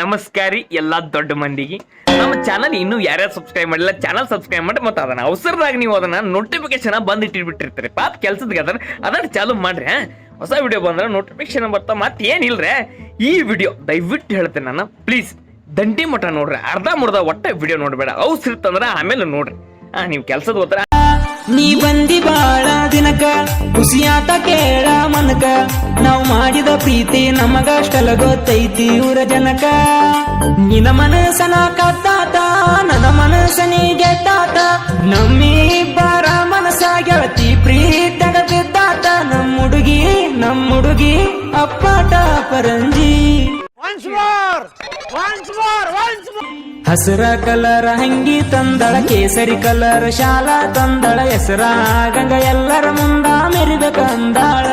ನಮಸ್ಕಾರಿ ಎಲ್ಲ ದೊಡ್ಡ ಮಂದಿಗೆ. ನಮ್ಮ ಚಾನಲ್ ಇನ್ನೂ ಯಾರ್ಯಾರು ಸಬ್ಸ್ಕ್ರೈಬ್ ಮಾಡಿಲ್ಲ ಚಾನಲ್ ಸಬ್ಸ್ಕ್ರೈಬ್ ಮಾಡಿ ಮತ್ತೆ ಅದನ್ನ ಅವಸರದಾಗ ನೀವು ಅದನ್ನ ನೋಟಿಫಿಕೇಶನ್ ಬಂದ್ ಇಟ್ಟಿರ್ಬಿಟ್ಟಿರ್ತೀರಿ ಪಾಪ ಕೆಲಸದ ಅದನ್ನ ಅದನ್ನ ಚಾಲು ಮಾಡ್ರಿ? ಹೊಸ ವಿಡಿಯೋ ಬಂದ್ರೆ ನೋಟಿಫಿಕೇಶನ್ ಬರ್ತಾ ಮತ್ತೆ ಏನಿಲ್ಲರೆ ಈ ವಿಡಿಯೋ ದಯವಿಟ್ಟು ಹೇಳ್ತೇನೆ ನಾನು ಪ್ಲೀಸ್ ದಂಡಿ ಮಠ ನೋಡ್ರಿ, ಅರ್ಧ ಮುರ್ಧ ಒಟ್ಟ ವಿಡಿಯೋ ನೋಡಬೇಡ. ಅವಸರ ಇತ್ತಂದ್ರ ಆಮೇಲೆ ನೋಡ್ರಿ. ಆ ನೀವು ಕೆಲಸದ ಹೋದ್ರ ನೀ ಬಂದಿ ಬಾಳ ದಿನಕ ಖುಷಿಯಾತ ಕೇಳ ಮನಕ. ನಾವು ಮಾಡಿದ ಪ್ರೀತಿ ನಮಗಷ್ಟಲ ಗೊತ್ತೈತಿ ಊರ ಜನಕ. ನಿನ ಮನಸ್ಸನ ಕತ್ತಾತ ನನ್ನ ಮನಸ್ಸನಿ ಗೆದ್ದಾತ ನಮ್ಮಿಬ್ಬರ ಮನಸ್ಸ ಗೆಳತಿ ಪ್ರೀತಗ ನಮ್ಮ ಹುಡುಗಿ ನಮ್ಮ ಹುಡುಗಿ ಅಪ್ಪಾಟ ಪರಂಜಿ. ಹಸಿರ ಕಲರ್ ಹಂಗಿ ತಂದಳ ಕೇಸರಿ ಕಲರ್ ಶಾಲಾ ತಂದಳ ಹೆಸರ ಗಂಗ ಎಲ್ಲರ ಮುಂದ ಮೆರಿಬೇಕಂದಾಳ